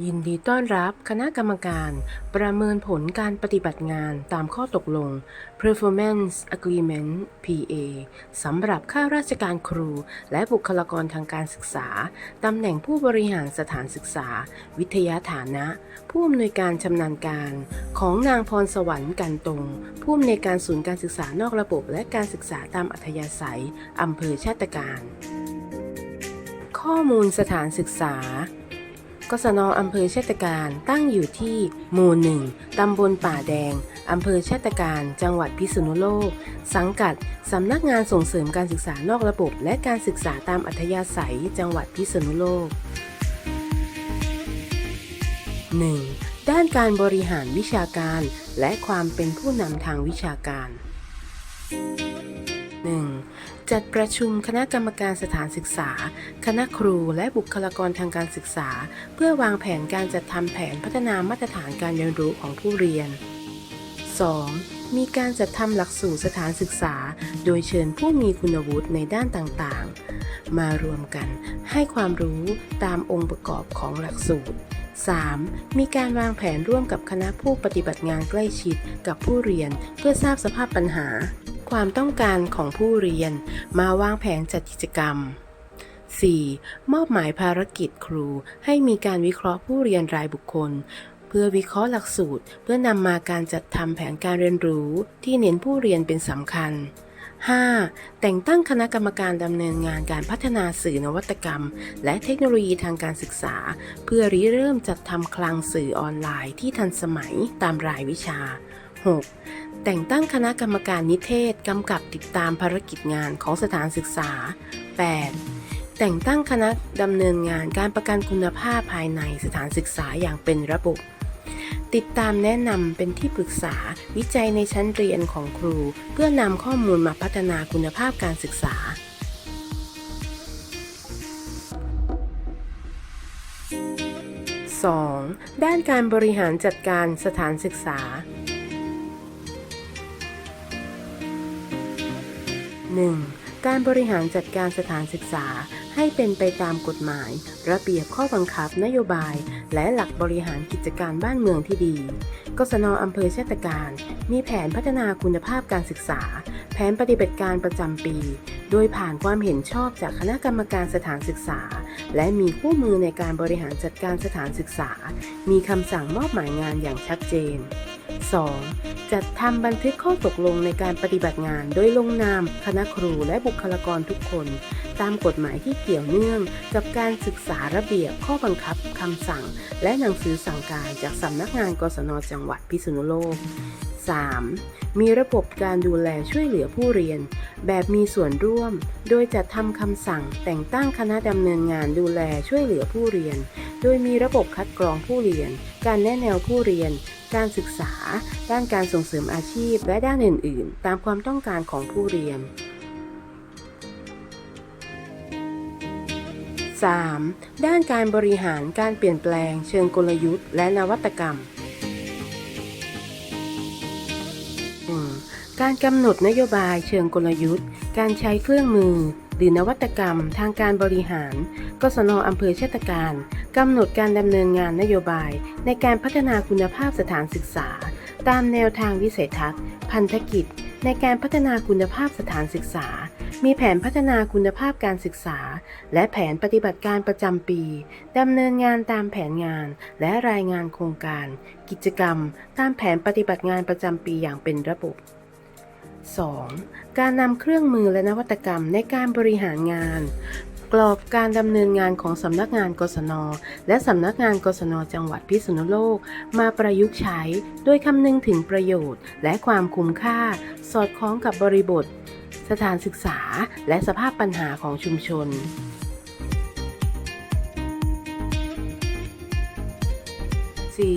ยินดีต้อนรับคณะกรรมการ ประเมินผลการปฏิบัติงานตามข้อตกลง Performance Agreement PA สำหรับข้าราชการครู และบุคลากรทางการศึกษา ตำแหน่งผู้บริหารสถานศึกษา วิทยาฐานะ ผู้อำนวยการชำนาญการ ของนางพรสวรรค์กันตรง ผู้อำนวยการศูนย์การศึกษานอกระบบ และการศึกษาตามอัธยาศัยอำเภอชาติการ ข้อมูลสถานศึกษา กศนอำเภอเชตการตั้งอยู่ที่หมู่หนึ่งตำบลป่าแดงอำเภอเชตการ จังหวัดพิษณุโลก สังกัด สำนักงานส่งเสริมการศึกษานอกระบบ และการศึกษาตามอัธยาศัย จังหวัดพิษณุโลก 1. ด้านการบริหารวิชาการ และความเป็นผู้นำทางวิชาการ 1. จัดประชุมคณะกรรมการสถานศึกษา คณะครูและบุคลากรทางการศึกษา เพื่อวางแผนการจัดทำแผนพัฒนามาตรฐานการเรียนรู้ของผู้เรียน 2. มีการจัดทำหลักสูตรสถานศึกษา โดยเชิญผู้มีคุณวุฒิในด้านต่างๆ มารวมกันให้ความรู้ตามองค์ประกอบของหลักสูตร 3. มีการวางแผนร่วมกับคณะผู้ปฏิบัติงานใกล้ชิดกับผู้เรียนเพื่อทราบสภาพปัญหาความต้องการของผู้เรียนมาวางแผนจัดกิจกรรม 4. มอบหมายภารกิจครูให้มีการวิเคราะห์ผู้เรียนรายบุคคล เพื่อวิเคราะห์หลักสูตร เพื่อนำมาการจัดทำแผนการเรียนรู้ที่เน้นผู้เรียนเป็นสำคัญ 5. แต่งตั้งคณะกรรมการดำเนินงานการพัฒนาสื่อนวัตกรรม และเทคโนโลยีทางการศึกษา เพื่อริเริ่มจัดทำคลังสื่อออนไลน์ที่ทันสมัยตามรายวิชา 6. แต่งตั้งคณะกรรมการนิเทศกำกับติดตามภารกิจงานของสถานศึกษา 8. แต่งตั้งคณะดำเนินงานการประกันคุณภาพภายในสถานศึกษาอย่างเป็นระบบ ติดตามแนะนำเป็นที่ปรึกษาวิจัยในชั้นเรียนของครู เพื่อนำข้อมูลมาพัฒนาคุณภาพการศึกษา 2. ด้านการบริหารจัดการสถานศึกษา 1. การบริหารจัดการสถานศึกษาให้เป็นไปตามกฎหมาย ระเบียบข้อบังคับนโยบาย และหลักบริหารกิจการบ้านเมืองที่ดี กศนอำเภอชาตการ มีแผนพัฒนาคุณภาพการศึกษา แผนปฏิบัติการประจำปี โดยผ่านความเห็นชอบจากคณะกรรมการสถานศึกษา และมีคู่มือในการบริหารจัดการสถานศึกษา มีคำสั่งมอบหมายงานอย่างชัดเจน 2. จัดทำบันทึกข้อตกลงในการปฏิบัติงานโดยลงนามคณะครูและบุคลากรทุกคน ตามกฎหมายที่เกี่ยวเนื่องกับการศึกษาระเบียบข้อบังคับคำสั่ง และหนังสือสั่งการจากสำนักงานกศนจังหวัดพิษณุโลก 3. มีระบบการดูแลช่วยเหลือผู้เรียน แบบมีส่วนร่วม โดยจัดทำคำสั่งแต่งตั้งคณะดำเนินงานดูแลช่วยเหลือผู้เรียน โดยมีระบบคัดกรองผู้เรียน การแนะแนวผู้เรียน การศึกษา ด้านการส่งเสริมอาชีพ และด้านอื่น ๆ ตามความต้องการของผู้เรียน 3. ด้านการบริหารการเปลี่ยนแปลง เชิงกลยุทธ์ และนวัตกรรม การกำหนดนโยบายเชิงกลยุทธ์ การใช้เครื่องมือ หรือนวัตกรรมทางการบริหารกศนอำเภอเชตการกำหนดการดำเนินงานนโยบาย ในการพัฒนาคุณภาพสถานศึกษา ตามแนวทางวิสัยทัศน์ พันธกิจ ในการพัฒนาคุณภาพสถานศึกษา มีแผนพัฒนาคุณภาพการศึกษา และแผนปฏิบัติการประจำปีดำเนินงานตามแผนงาน และรายงานโครงการ กิจกรรม ตามแผนปฏิบัติงานประจำปีอย่างเป็นระบบ 2. การนำเครื่องมือและนวัตกรรมในการบริหารงาน กรอบการดำเนินงานของสำนักงานกศน และสำนักงานกศนจังหวัดพิษณุโลก มาประยุกต์ใช้ โดยคำนึงถึงประโยชน์ และความคุ้มค่า สอดคล้องกับบริบท สถานศึกษา และสภาพปัญหาของชุมชน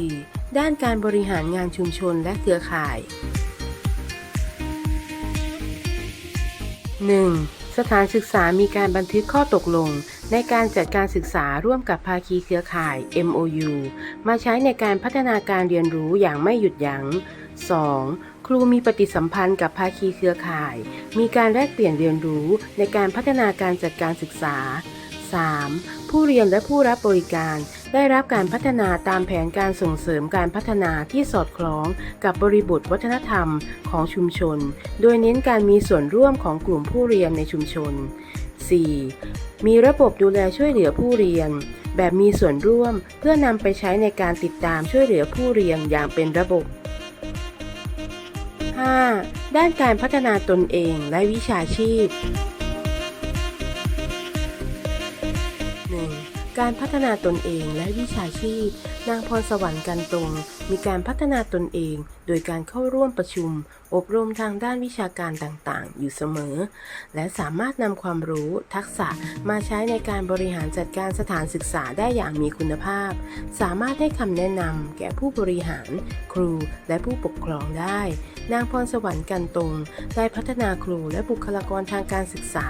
4. ด้านการบริหารงานชุมชนและเครือข่าย 1. สถานศึกษามีการบันทึกข้อตกลง ในการจัดการศึกษาร่วมกับภาคีเครือข่าย MOU มาใช้ในการพัฒนาการเรียนรู้อย่างไม่หยุดยัง้ง 2. ครูมีปฏิสัมพันธ์กับภาคีเครือข่าย มีการแลกเปลี่ยนเรียนรู้ในการพัฒนาการจัดการศึกษา 3. ผู้เรียนและผู้รับบริการ ได้รับการพัฒนาตามแผนการส่งเสริมการพัฒนาที่สอดคล้องกับบริบทวัฒนธรรมของชุมชน โดยเน้นการมีส่วนร่วมของกลุ่มผู้เรียนในชุมชน 4. มีระบบดูแลช่วยเหลือผู้เรียน แบบมีส่วนร่วมเพื่อนำไปใช้ในการติดตามช่วยเหลือผู้เรียนอย่างเป็นระบบ 5. ด้านการพัฒนาตนเองและวิชาชีพ 1. การพัฒนาตนเองและวิชาชีพ นางพรสวรรค์กันตรง มีการพัฒนาตนเอง โดยการเข้าร่วมประชุม อบรมทางด้านวิชาการต่างๆ อยู่เสมอ และสามารถนำความรู้ทักษะมาใช้ในการบริหารจัดการสถานศึกษาได้อย่างมีคุณภาพ สามารถให้คำแนะนำแก่ผู้บริหาร ครูและผู้ปกครองได้ นางพรสวรรค์กันตรง ได้พัฒนาครูและบุคลากรทางการศึกษา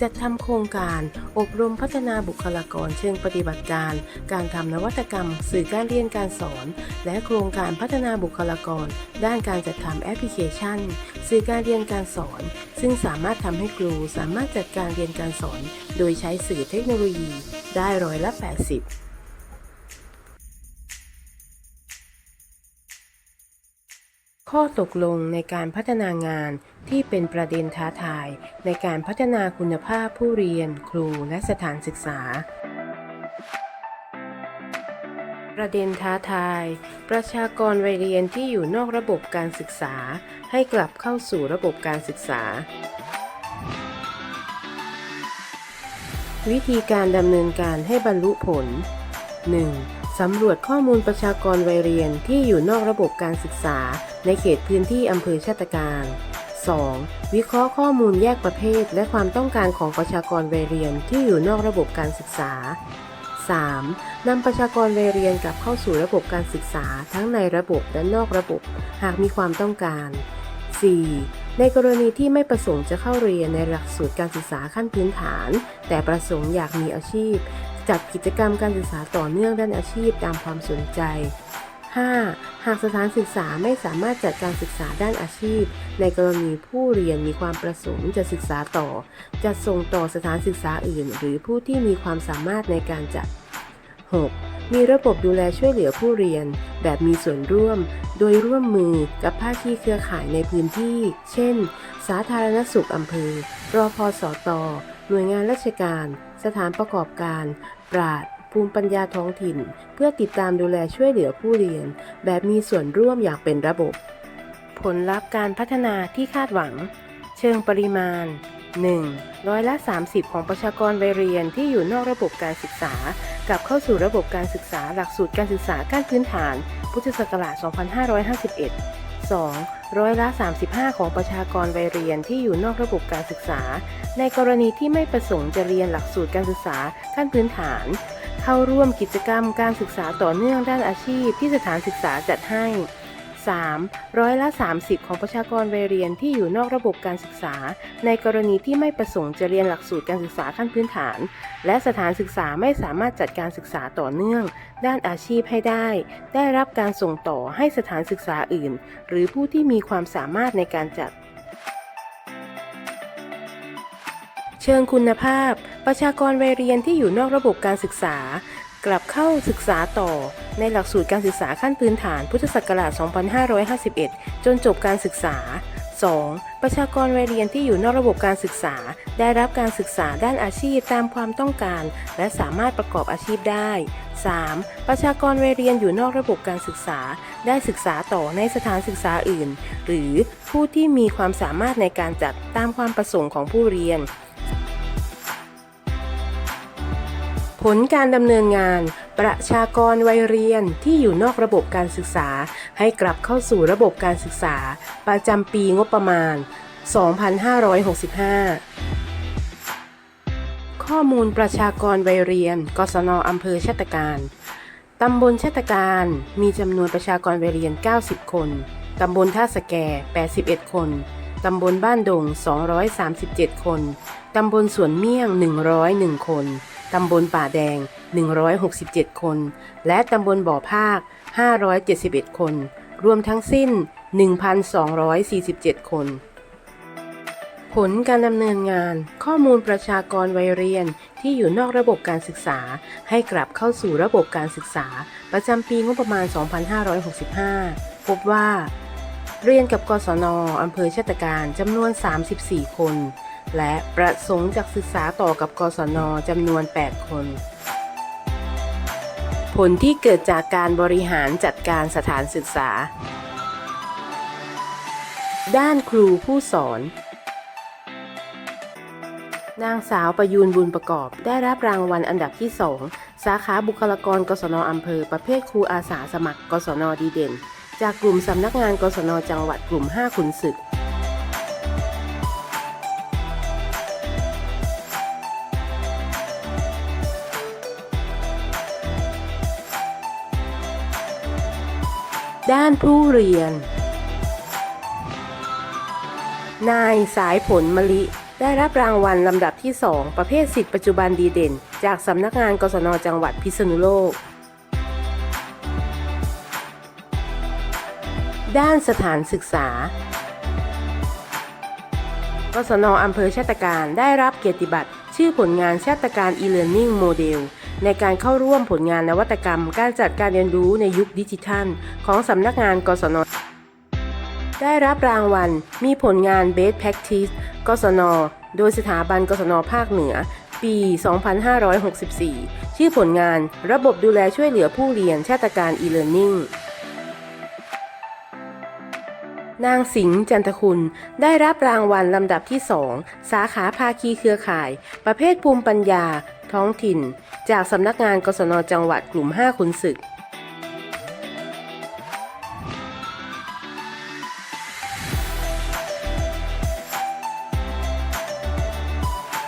จัดทำโครงการ อบรมพัฒนาบุคลากรเชิงปฏิบัติการ การทำนวัตกรรม สื่อการเรียนการสอน และครรงการพัฒนาบุคลากร ด้านการจัดทำแอปพลิเคชัน สื่อการเรียนการสอน ซึ่งสามารถทำให้ครูสามารถจัดการเรียนการสอน โดยใช้สื่อเทคโนโลยี ได้ร้อยละ 80ข้อตกลงในการพัฒนางานที่เป็นประเด็นท้าทาย ในการพัฒนาคุณภาพผู้เรียน ครูและสถานศึกษา ประเด็นท้าทาย ประชากรวัยเรียนที่อยู่นอกระบบการศึกษา ให้กลับเข้าสู่ระบบการศึกษา วิธีการดำเนินการให้บรรลุผล 1. สำรวจข้อมูลประชากรวัยเรียนที่อยู่นอกระบบการศึกษา ในเขตพื้นที่อำเภอชาตการ 2. วิเคราะห์ข้อมูลแยกประเภท และความต้องการของประชากรวัยเรียนที่อยู่นอกระบบการศึกษา 3. นำประชากรวัยเรียนกลับเข้าสู่ระบบการศึกษาทั้งในระบบและนอกระบบ หากมีความต้องการ 4. ในกรณีที่ไม่ประสงค์จะเข้าเรียนในหลักสูตรการศึกษาขั้นพื้นฐาน แต่ประสงค์อยากมีอาชีพ จัดกิจกรรมการศึกษาต่อเนื่องด้านอาชีพตามความสนใจ 5. หากสถานศึกษาไม่สามารถจัดการศึกษาด้านอาชีพ ในกรณีผู้เรียนมีความประสงค์จะศึกษาต่อ จะส่งต่อสถานศึกษาอื่น หรือผู้ที่มีความสามารถในการจัด 6. มีระบบดูแลช่วยเหลือผู้เรียน แบบมีส่วนร่วม โดยร่วมมือกับภาคีเครือข่ายในพื้นที่ เช่น สาธารณสุขอำเภอรอพอสอตอหน่วยงานราชการ สถานประกอบการ ปราด ภูมิปัญญาท้องถิ่น เพื่อติดตามดูแลช่วยเหลือผู้เรียน แบบมีส่วนร่วมอย่างเป็นระบบ ผลลัพธ์การพัฒนาที่คาดหวัง เชิงปริมาณ 1. ร้อยละ 30 ของประชากรวัยเรียนที่อยู่นอกระบบการศึกษากลับเข้าสู่ระบบการศึกษาหลักสูตรการศึกษาขั้นพื้นฐาน พุทธศักราช 2551 2. ร้อยละ 35 ของประชากรวัยเรียนที่อยู่นอกระบบการศึกษา ในกรณีที่ไม่ประสงค์จะเรียนหลักสูตรการศึกษาขั้นพื้นฐาน เข้าร่วมกิจกรรมการศึกษาต่อเนื่องด้านอาชีพที่สถานศึกษาจัดให้ 3. ร้อยละ 30 ของประชากรวัยเรียนที่อยู่นอกระบบการศึกษา ในกรณีที่ไม่ประสงค์จะเรียนหลักสูตรการศึกษาขั้นพื้นฐาน และสถานศึกษาไม่สามารถจัดการศึกษาต่อเนื่อง ด้านอาชีพให้ได้ ได้รับการส่งต่อให้สถานศึกษาอื่น หรือผู้ที่มีความสามารถในการจัด เชิงคุณภาพ ประชากรวัยเรียนที่อยู่นอกระบบการศึกษา กลับเข้าศึกษาต่อ ในหลักสูตรการศึกษาขั้นพื้นฐานพุทธศักราช 2551 จนจบการศึกษา 2. ประชากรวัยเรียนที่อยู่นอกระบบการศึกษา ได้รับการศึกษาด้านอาชีพตามความต้องการ และสามารถประกอบอาชีพได้ 3. ประชากรวัยเรียนอยู่นอกระบบการศึกษา ได้ศึกษาต่อในสถานศึกษาอื่น หรือผู้ที่มีความสามารถในการจัดตามความประสงค์ของผู้เรียน ผลการดำเนินงาน ประชากรวัยเรียนที่อยู่นอกระบบการศึกษา ให้กลับเข้าสู่ระบบการศึกษา ประจำปีงบประมาณ 2565 ข้อมูลประชากรวัยเรียน กศนอำเภอชาตการ ตำบลชาตการมีจำนวนประชากรวัยเรียน 90 คน ตำบลท่าสแก 81 คน ตำบลบ้านดง 237 คน ตำบลสวนเมี่ยง 101 คน ตำบลป่าแดง 167 คน และตำบลบ่อภาค 571 คน รวมทั้งสิ้น 1,247 คน ผลการดำเนินงาน ข้อมูลประชากรวัยเรียนที่อยู่นอกระบบการศึกษา ให้กลับเข้าสู่ระบบการศึกษา ประจำปีงบประมาณ 2565 พบว่า เรียนกับกศนอำเภอชาตการจำนวน 34 คน และประสงค์จากศึกษาต่อกับกศนจำนวน 8 คน ผลที่เกิดจากการบริหารจัดการสถานศึกษา ด้านครูผู้สอน นางสาวประยูนบุญประกอบ ได้รับรางวัลอันดับที่ 2 สาขาบุคลากรกศนอำเภอ ประเภทครูอาสาสมัคร กศนดีเด่น จากกลุ่มสำนักงานกศนจังหวัดกลุ่ม 5 ขุนศึก ด้านผู้เรียน นายสายผลมะลิ ได้รับรางวัลลำดับที่ 2 ประเภทสิทธิปัจจุบันดีเด่น จากสำนักงานกศนจังหวัดพิษณุโลก ด้านสถานศึกษากศนอำเภอชาตการได้รับเกียรติบัตร ชื่อผลงานชาตการ e-learning model ในการเข้าร่วมผลงานนวัตกรรม การจัดการเรียนรู้ในยุคดิจิทัล ของสำนักงานกศนได้รับรางวัล มีผลงาน Best Practice กศน โดยสถาบันกศนภาคเหนือ ปี 2564 ชื่อผลงานระบบดูแลช่วยเหลือผู้เรียนชาตการ e-learning นางสิงห์จันทคุณ ได้รับรางวัลลำดับที่ 2 สาขาภาคีเครือข่าย ประเภทภูมิปัญญา ท้องถิ่น จากสำนักงานกศนจังหวัดกลุ่ม 5 ขุนศึก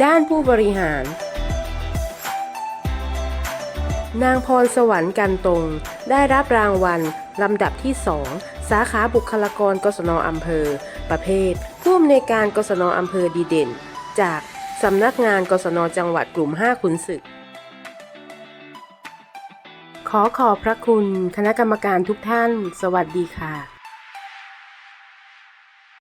ด้านผู้บริหาร นางพรสวรรค์กันตรง ได้รับรางวัล ลำดับที่ 2 สาขาบุคลากรกศนอำเภอ ประเภท ผู้อำนวยการกศนอำเภอดีเด่น จาก สำนักงานกศนจังหวัดกลุ่ม 5 ขุนศึก ขอขอบพระคุณคณะกรรมการทุกท่าน สวัสดีค่ะ